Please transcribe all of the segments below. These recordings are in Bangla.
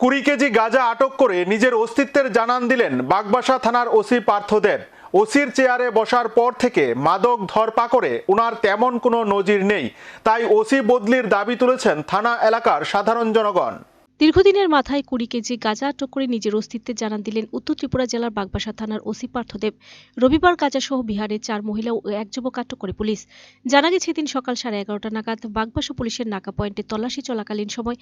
কুড়ি কেজি গাঁজা আটক করে নিজের অস্তিত্বের জানান দিলেন বাগবাসা থানার ওসি পার্থদেব ওসির চেয়ারে বসার পর থেকে মাদক ধরপাকড়ে ওনার তেমন কোনো নজির নেই। তাই ওসি বদলির দাবি তুলেছেন থানা এলাকার সাধারণ জনগণ। দীর্ঘদিনের মাথায় কুড়ি কেজি গাঁজা আটক করে নিজের অস্তিত্বের জানান দিলেন উত্তর ত্রিপুরা জেলার বাগবাসা থানার ওসি পার্থদেব। রবিবার গাঁজাসহ বিহারে চার মহিলা ও এক যুবক আটক করে পুলিশ। জানা গেছে দিন সকাল সাড়ে এগারোটা নাগাদ বাগবাসা পুলিশের নাকা পয়েন্টে তল্লাশি চলাকালীন সময়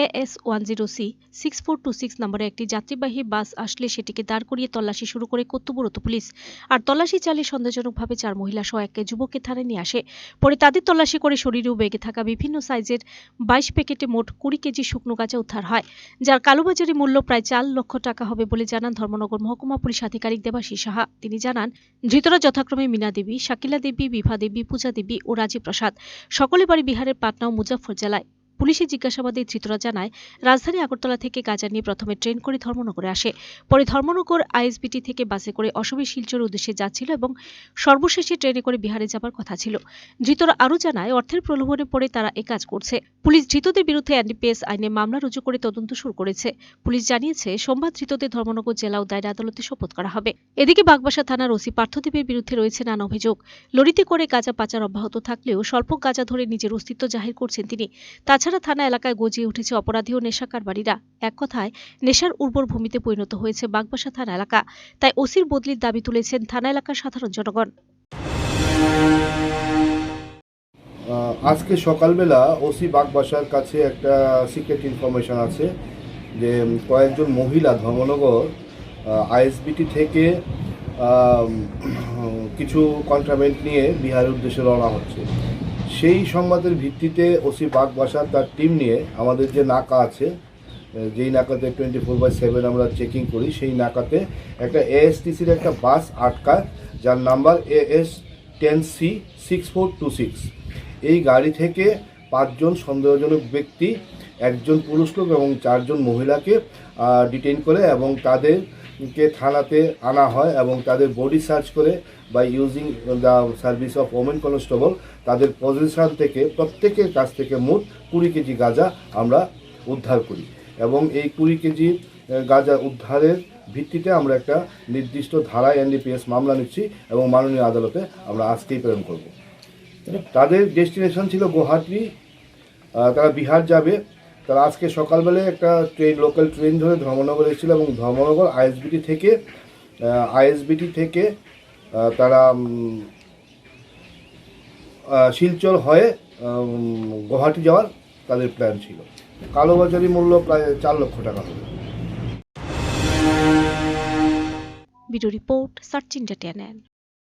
A S one zero C six four two six নম্বরে একটি যাত্রীবাহী বাস আসলে সেটিকে দাঁড় করিয়ে তল্লাশি শুরু করে কর্তব্যরত পুলিশ। আর তল্লাশি চালিয়ে সন্দেহজনকভাবে চার মহিলা সহ এক যুবককে থানায় নিয়ে আসে। পরে তাদের তল্লাশি করে শরীরেও বেগে থাকা বিভিন্ন সাইজের বাইশ প্যাকেটে মোট কুড়ি কেজি শুকনো গাঁজা উদ্ধার হয়। যার কালোবাজারি মূল্য প্রায় চার লক্ষ টাকা হবে বলে জানান ধর্মনগর মহকুমা পুলিশ আধিকারিক দেবাশী সাহা। তিনি জানান, ধৃতরা যথাক্রমে মীনা দেবী, শাকিলা দেবী, বিভা দেবী, পূজা দেবী ও রাজীব প্রসাদ। সকলে বাড়ি বিহারের পাটনা ও মুজাফর জেলায়। পুলিশের জিজ্ঞাসাবাদে ধৃতরা জানায়, রাজধানী আগরতলা থেকে গাঁজা নিয়ে প্রথমে ট্রেন করে ধর্মনগরে আসে। পরে ধর্মনগর আইএসবিটি থেকে বাসে করে অসবি শিলচরের উদ্দেশ্যে যাচ্ছিল এবং সর্বশেষে ট্রেনে করে বিহারে যাবার কথা ছিল। ধৃতরা আরও জানায়, অর্থের প্রলোভনে পড়ে তারা এ কাজ করছে। পুলিশ ধৃতদের বিরুদ্ধে এনডিপিএস আইনে মামলা রুজু করে তদন্ত শুরু করেছে। পুলিশ জানিয়েছে, সোমবার ধৃতদের ধর্মনগর জেলা ও দায়ের আদালতে শপথ করা হবে। এদিকে বাগবাসা থানার ওসি পার্থদেবের বিরুদ্ধে রয়েছে নানা অভিযোগ। লড়িতে করে গাঁজা পাচার অব্যাহত থাকলেও স্বল্প গাঁজা ধরে নিজের অস্তিত্ব জাহির করছেন তিনি। তাছাড়া থানা এলাকায় গজিয়ে উঠেছে অপরাধী ও নেশা কারবারিরা এক কথায়, নেশার উর্বর ভূমিতে পরিণত হয়েছে বাগবাসা থানা এলাকা। তাই ওসির বদলির দাবি তুলেছেন থানা এলাকার সাধারণ জনগণ। আজকে সকালবেলা ওসি বাগবাসার কাছে একটা সিক্রেট ইনফরমেশন আছে যে কয়েকজন মহিলা ধর্মনগর আইএসবিটি থেকে কিছু কন্ট্রামেন্ট নিয়ে বিহারের উদ্দেশ্যে রওনা হচ্ছে। সেই সংবাদের ভিত্তিতে ওসি বাগবাসার তার টিম নিয়ে আমাদের যে নাকা আছে, যেই নাকাতে টোয়েন্টি ফোর বাই সেভেন আমরা চেকিং করি, সেই নাকাতে একটা এএসটিসির একটা বাস আটকা যার number A S ten C six four two six এই গাড়ি থেকে পাঁচজন সন্দেহজনক ব্যক্তি, একজন পুরুষ লোক এবং চারজন মহিলাকে ডিটেইন করে এবং তাদেরকে থানাতে আনা হয় এবং তাদের বডি সার্চ করে বা using the service of women constable তাদের পজিশন থেকে, প্রত্যেকের কাছ থেকে মোট কুড়ি কেজি গাঁজা আমরা উদ্ধার করি। এবং এই কুড়ি কেজি গাঁজা উদ্ধারের ভিত্তিতে আমরা একটা নির্দিষ্ট ধারায় এনডিপিএস মামলা নিচ্ছি এবং মাননীয় আদালতে আমরা আজকেই প্রেরণ করব। তাদের ডেস্টিনেশন ছিল গুয়াহাটি তারা বিহার যাবে তারা আজকে সকালবেলায় একটা ট্রেন লোকাল ট্রেন ধরে ধর্মনগর এসেছিল এবং ধর্মনগর আইএসবিটি থেকে আইএসবিটি থেকে তারা শিলচর হয়ে গুয়াহাটি যাওয়ার তাদের প্ল্যান ছিল। কালোবাজারি মূল্য প্রায় চার লক্ষ টাকা। Video report, search India